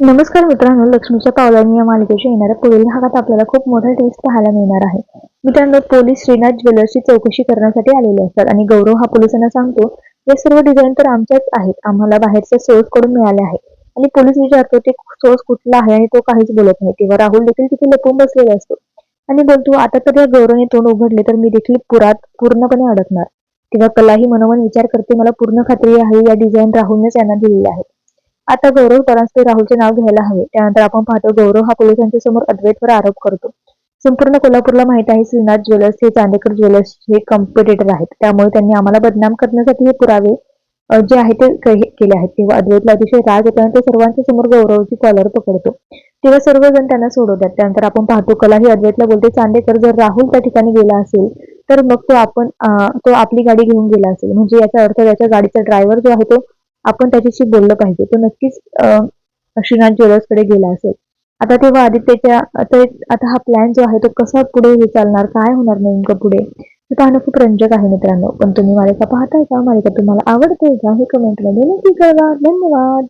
नमस्कार मित्रांनो लक्ष्मीच्या पावलांनी या मालिकेच्या येणाऱ्या पुढील भागात आपल्याला खूप मोठा टेस्ट पाहायला मिळणार आहे. मित्रांनो पोलीस श्रीनाथ ज्वेलर्सची चौकशी करण्यासाठी आलेले असतात आणि गौरव हा पोलिसांना सांगतो हे सर्व डिझाईन तर आमच्याच आहेत. आम्हाला बाहेरच्या सोर्सकडून मिळाले आहे. आणि पोलीस विचारतो ते सोर्स कुठला आहे आणि तो काहीच बोलत नाही. तेव्हा राहुल देखील तिथे लपून बसलेला असतो. आणि बोलतो आता तर या गौरवने तोंड उघडले तर मी देखील पुरात पूर्णपणे अडकणार. तेव्हा कलाही मनोमन विचार करते मला पूर्ण खात्री आहे या डिझाईन राहुलनेच यांना दिलेल्या आहेत आता गौरव परांजपे राहुलचे नाव घ्यायला हवे. त्यानंतर आपण पाहतो गौरव हा पोलिसांच्या समोर अद्वैतवर आरोप करतो. संपूर्ण कोल्हापूरला माहीत आहे श्रीनाथ ज्वेलर्स हे चांदेकर ज्वेलर्स हे कॉम्पिटेटर आहेत. त्यामुळे त्यांनी आम्हाला बदनाम करण्यासाठी हे पुरावे जे आहे ते केले आहेत. तेव्हा अद्वैतला अतिशय राग येतो आणि तो सर्वांच्या समोर गौरवची कॉलर पकडतो. तेव्हा सर्वजण त्यांना सोडवतात. त्यानंतर आपण पाहतो कला ही अद्वैतला बोलते चांदेकर जर राहुल त्या ठिकाणी गेला असेल तर मग तो आपण तो आपली गाडी घेऊन गेला असेल. म्हणजे याचा अर्थ त्याच्या गाडीचा ड्रायव्हर जो आहे तो आपण त्याच्याशी बोललं पाहिजे. तो नक्कीच श्रीनाथ ज्वेलर्सकडे गेला असेल. आता तेव्हा आदित्यच्या आता हा प्लॅन जो आहे तो कसा पुढे हे चालणार? काय होणार नेमकं पुढे? हे पाहणं खूप रंजक आहे मित्रांनो. पण तुम्ही मालिका पाहताय का? मालिका तुम्हाला आवडते का? हे कमेंटमध्ये नक्की कळवा. धन्यवाद.